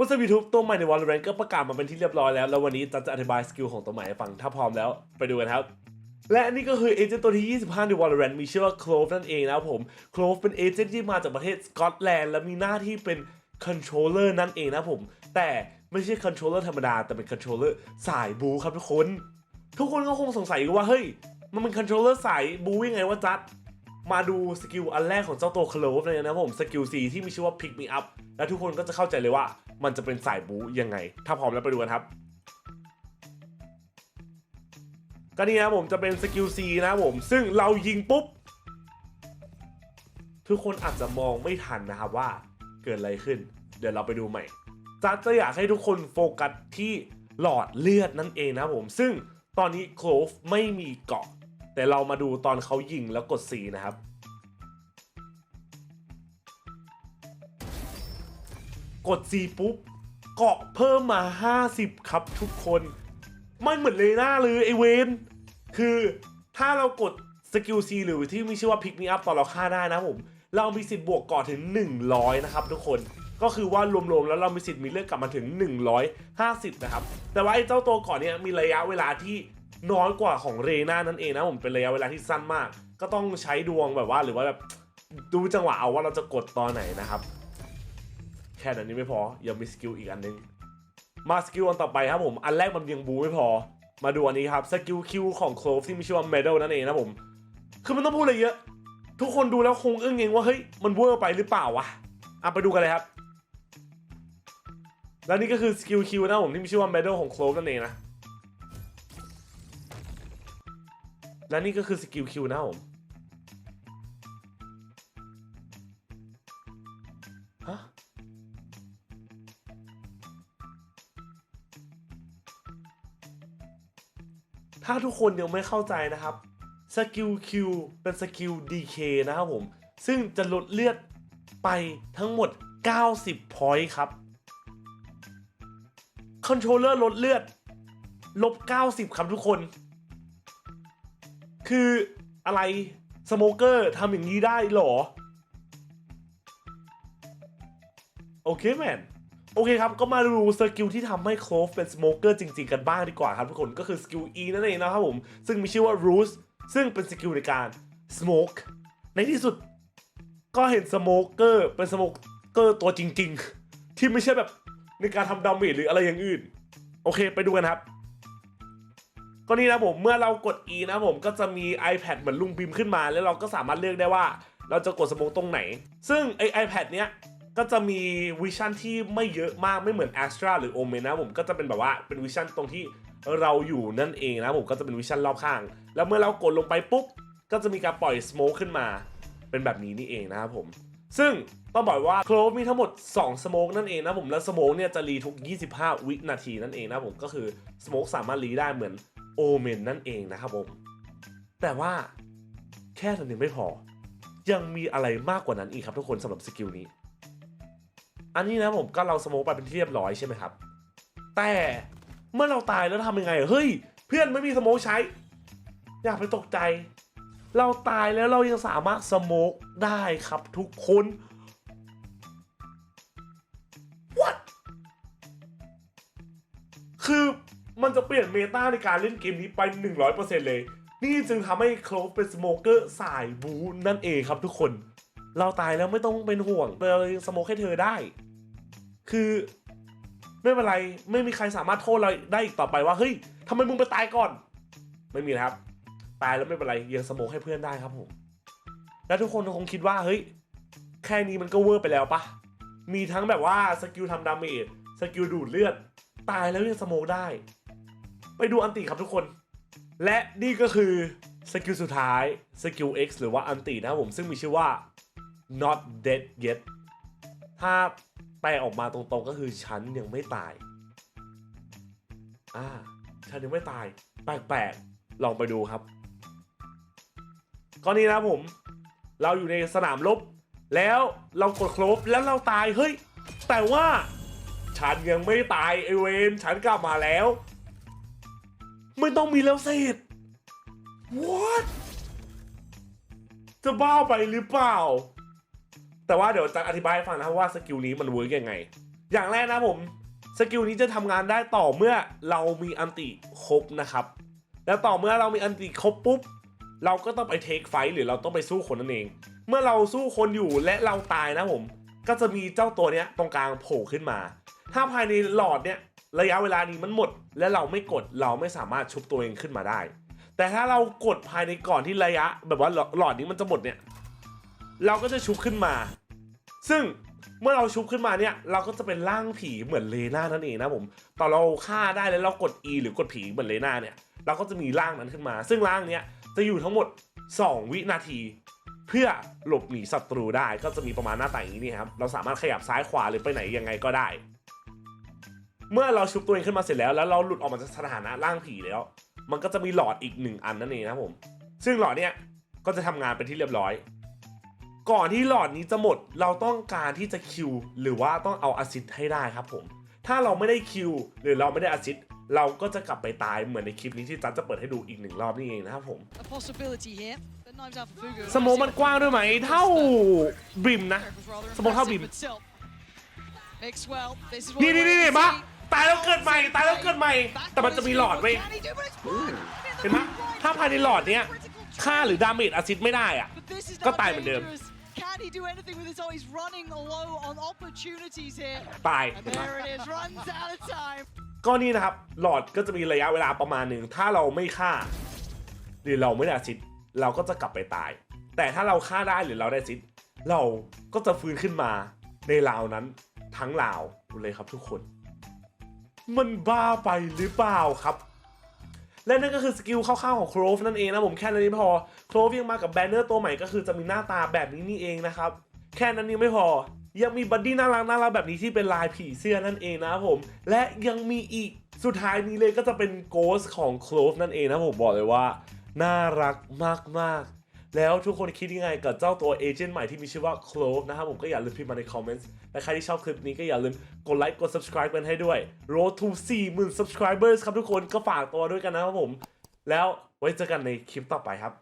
วัสดุทูบตัวใหม่ใน Valorant ก็ประกาศมาเป็นที่เรียบร้อยแล้ว แล้ววันนี้จะจะอธิบายสกิลของตัวใหม่ให้ฟัง ถ้าพร้อมแล้วไปดูกันครับ และนี่ก็คือเอเจนต์ตัวที่ 25 ใน Valorant มีชื่อว่า Clove นั่นเองนะครับผม Clove เป็นเอเจนต์ที่มาจากประเทศสกอตแลนด์และมีหน้าที่เป็น Controller นั่นเองนะผม แต่ไม่ใช่ Controller ธรรมดา แต่เป็น Controller สายบูครับทุกคน ทุกคนก็คงสงสัยกันว่าเฮ้ย มันเป็น Controller สายบูยังไงว่าจัด มาดูสกิลอันแรกของเจ้าตัว Clove เลยนะผมสกิล C ที่มีชื่อว่า Pick Me Up และทุกคนก็จะเข้าใจเลยว่า มันจะเป็นสายบูยังไง ถ้าพร้อมแล้วไปดูกันครับก็นี่นะผมจะเป็นสกิล C นะผม ซึ่งเรายิงปุ๊บ ทุกคนอาจจะมองไม่ทันนะครับว่าเกิดอะไรขึ้น เดี๋ยวเราไปดูใหม่จัดจะอยากให้ทุกคนโฟกัสที่หลอดเลือดนั่นเองนะผม ซึ่งตอนนี้โคลฟไม่มีเกาะ แต่เรามาดูตอนเขายิงแล้วกด C นะครับ กด C ปุ๊บ เกาะเพิ่มมา 50 ครับทุกคนไม่เหมือนเลน้าเลยไอเวนคือถ้าเรากดสกิล C หรือที่มีชื่อว่า Pick Me Up ตอนเราฆ่าได้นะผม เรามีสิทธิ์บวกเกาะถึง 100 นะครับทุกคนก็คือว่ารวมๆแล้วเรามีสิทธิ์มีเลือดกลับมาถึง 150 นะครับ แต่ว่าไอ้เจ้าตัวเกาะเนี้ยมีระยะเวลาที่น้อยกว่าของเรน่านั่นเองนะผมเป็นระยะเวลาที่สั้นมาก ก็ต้องใช้ดวงแบบว่าหรือว่าแบบดูจังหวะเอาว่าเราจะกดตอนไหนนะครับ แค่นั้นนี้ไม่พอยังมีสกิลอีกอันนึง มาสกิลอันต่อไปครับผม อันแรกมันยังบูไม่พอ มาดูอันนี้ครับสกิลคิวของโคลฟที่มีชื่อว่า Medal นั่นเองนะผม คือมันต้องพูดอะไรเยอะ ทุกคนดูแล้วคงอึ้งเองว่าเฮ้ยมันเวอร์ไปหรือเปล่าวะอะไปดูกันเลยครับ แล้วนี่ก็คือสกิลคิวนะผมที่มีชื่อว่า Medal ของโคลฟนั่นเองนะและนี่ก็คือสกิลคิวนะผม ถ้าทุกคนยังไม่เข้าใจนะครับสกิล Q เป็นสกิล DK นะครับผม ซึ่งจะลดเลือดไปทั้งหมด 90 พอยต์ครับคอนโทรลเลอร์ลดเลือดลบ 90 ครับทุกคน คืออะไรสโมเกอร์ทำอย่างนี้ได้หรอ โอเคแมน โอเคครับ ก็มาดูสกิลที่ทำให้โคลฟเป็นสโมเกอร์จริงๆ กันบ้างดีกว่าครับทุกคนก็คือสกิล E นั่นเองนะครับผม ซึ่งมีชื่อว่า r o o s ซึ่งเป็นสกิลในการ Smoke ในที่สุดก็เห็นสโมเกอร์เป็นสโมเกอร์ตัวจริงๆ ที่ไม่ใช่แบบในการทำดาเมจหรืออะไรอย่างอื่น โอเคไปดูกันครับก็นี่นะผมเมื่อเรากด E นะผมก็จะมี iPad เหมือนลุงพิมพ์ขึ้นมา แล้วเราก็สามารถเลือกได้ว่า เราจะกดสโมกตรงไหน ซึ่งไอ iPad เนี้ย ก็จะมีวิชั่นที่ไม่เยอะมากไม่เหมือน Astra หรือ Omen นะผมก็จะเป็นแบบว่าเป็นวิชั่นตรงที่เราอยู่นั่นเองนะผมก็จะเป็นวิชั่นรอบข้าง แล้วเมื่อเรากดลงไปปุ๊บ ก็จะมีการปล่อยสโมกขึ้นมา เป็นแบบนี้นี่เองนะครับผม ซึ่งต้องบอกว่าโคลฟมีทั้งหมด 2 สโมกนั่นเองนะผมแล้วสโมกเนี่ยจะรีทุก 25 วินาทีนั่นเองนะผมก็คือสโมกสามารถรีได้เหมือนโอเมนนั่นเองนะครับผม แต่ว่าแค่นั้นยังไม่พอ ยังมีอะไรมากกว่านั้นอีกครับทุกคนสำหรับสกิลนี้ อันนี้นะผมก็เราสโมกไปเป็นที่เรียบร้อยใช่ไหมครับ แต่เมื่อเราตายแล้วทำยังไงเฮ้ย เพื่อนไม่มีสโมกใช้ อย่าไปตกใจ เราตายแล้วเรายังสามารถสโมกได้ครับทุกคน What คือมันจะเปลี่ยนเมตาในการเล่นเกมนี้ไป 100%เลย นี่จึงทำให้โคลฟเป็นสโมเกอร์สายบูนั่นเองครับทุกคน เราตายแล้วไม่ต้องเป็นห่วงเรายังสโมกให้เธอได้ คือไม่เป็นไรไม่มีใครสามารถโทษเราได้อีกต่อไปว่าเฮ้ยทำไมมึงไปตายก่อน ไม่มีนะครับ ตายแล้วไม่เป็นไรยังสโมกให้เพื่อนได้ครับผมแล้วทุกคนคงคิดว่าเฮ้ยแค่นี้มันก็เวอร์ไปแล้วปะมีทั้งแบบว่าสกิลทำดาเมจสกิลดูดเลือด ตายแล้วยังสโมกได้ ไปดูอันติครับทุกคน และนี่ก็คือสกิลสุดท้ายสกิล X หรือว่าอันตินะครับผมซึ่งมีชื่อว่า not dead yet ถ้าแปลออกมาตรงๆก็คือฉันยังไม่ตาย อ่า ฉันยังไม่ตาย แปลกๆ ลองไปดูครับก็นี่นะผม เราอยู่ในสนามรบแล้วเรากดครบแล้วเราตาย เฮ้ย แต่ว่าฉันยังไม่ตายไอเวนฉันกลับมาแล้ว ไม่ต้องมีแล้วเสร็จ what จะบ้าไปหรือเปล่า แต่ว่าเดี๋ยวจะอธิบายให้ฟังนะครับว่าสกิลนี้มันเวิร์กยังไง อย่างแรกนะผมสกิลนี้จะทำงานได้ต่อเมื่อเรามีอันติครบนะครับ แล้วต่อเมื่อเรามีอันติครบปุ๊บ เราก็ต้องไปเทคไฟท์หรือเราต้องไปสู้คนนั่นเอง เมื่อเราสู้คนอยู่และเราตายนะผม ก็จะมีเจ้าตัวเนี้ยตรงกลางโผล่ขึ้นมา ถ้าภายในหลอดเนี้ยระยะเวลานี้มันหมด และเราไม่กดเราไม่สามารถชุบตัวเองขึ้นมาได้ แต่ถ้าเรากดภายในก่อนที่ระยะ แบบว่าหลอดนี้มันจะหมดเนี่ย เราก็จะชุบขึ้นมา ซึ่งเมื่อเราชุบขึ้นมาเนี่ย เราก็จะเป็นร่างผีเหมือนเลน่านั่นเองนะผมตอนเราฆ่าได้แล้วเรากด E หรือกดผีเหมือนเลน่าเนี่ย เราก็จะมีร่างนั้นขึ้นมา ซึ่งร่างเนี้ยจะอยู่ทั้งหมด 2 วินาที เพื่อหลบหนีศัตรูได้ก็จะมีประมาณหน้าต่างอย่างนี้นี่ครับเราสามารถขยับซ้ายขวาหรือไปไหนยังไงก็ได้ เมื่อเราชุบตัวเองขึ้นมาเสร็จแล้ว แล้วเราหลุดออกมาจากสถานะร่างผีแล้ว มันก็จะมีหลอดอีกหนึ่งอันนั่นเองนะผม ซึ่งหลอดเนี้ยก็จะทำงานเป็นที่เรียบร้อย ก่อนที่หลอดนี้จะหมดเราต้องการที่จะคิวหรือว่าต้องเอาอาซิดให้ได้ครับผม ถ้าเราไม่ได้คิวหรือเราไม่ได้อาซิดเราก็จะกลับไปตายเหมือนในคลิปนี้ที่จัดจะเปิดให้ดูอีกหนึ่งรอบนี่เองนะครับผม A possibility here. But knives out for Fugu. สโมกมันกว้างด้วยไหมเท่าบริมนะสโมกเท่าบิม But still, Mixwell, this is what นี่ we นี่นี่ wanted นี่ to มา see. ตายแล้วเกิดใหม่ตายแล้วเกิดใหม่ แต่มันจะมีหลอดไว้ย Can he do it? It's one. เห็นไหมถ้าภายในหลอดเนี้ยค่าหรือดาเมจอาซิดไม่ได้อะ But this is ก็ now ตายเหมือนเดิม dangerous. Can he do anything with his? Oh, he's running low on opportunities here. ตาย And there it is, runs out of time. ก็นี่นะครับ หลอดก็จะมีระยะเวลาประมาณหนึ่ง ถ้าเราไม่ฆ่า หรือเราไม่ได้อาซิดเราก็จะกลับไปตาย แต่ถ้าเราฆ่าได้หรือเราได้อาซิดเราก็จะฟื้นขึ้นมาในราวนั้นทั้งราวเลยครับทุกคน มันบ้าไปหรือเปล่าครับ และนั่นก็คือสกิลคร่าวๆของโครฟนั่นเองนะผมแค่นั้นนี้พอโครฟยังมากับแบนเนอร์ตัวใหม่ก็คือจะมีหน้าตาแบบนี้นี่เองนะครับแค่นั้นยังไม่พอยังมีบัดดี้น่ารักน่ารักแบบนี้ที่เป็นลายผีเสื้อนั่นเองนะครับผม และยังมีอีกสุดท้ายนี้เลยก็จะเป็นโกสของโครฟนั่นเองนะผมบอกเลยว่า น่ารักมากๆ แล้วทุกคนคิดยังไงกับเจ้าตัวเอเจนต์ใหม่ที่มีชื่อว่า Clove นะครับผมก็อย่าลืมพิมพ์มาในคอมเมนต์และใครที่ชอบคลิปนี้ก็อย่าลืมกดไลค์กด subscribe กันให้ด้วย Road to 40,000 subscribers ครับทุกคนก็ฝากตัวด้วยกันนะครับผม แล้วไว้เจอกันในคลิปต่อไปครับ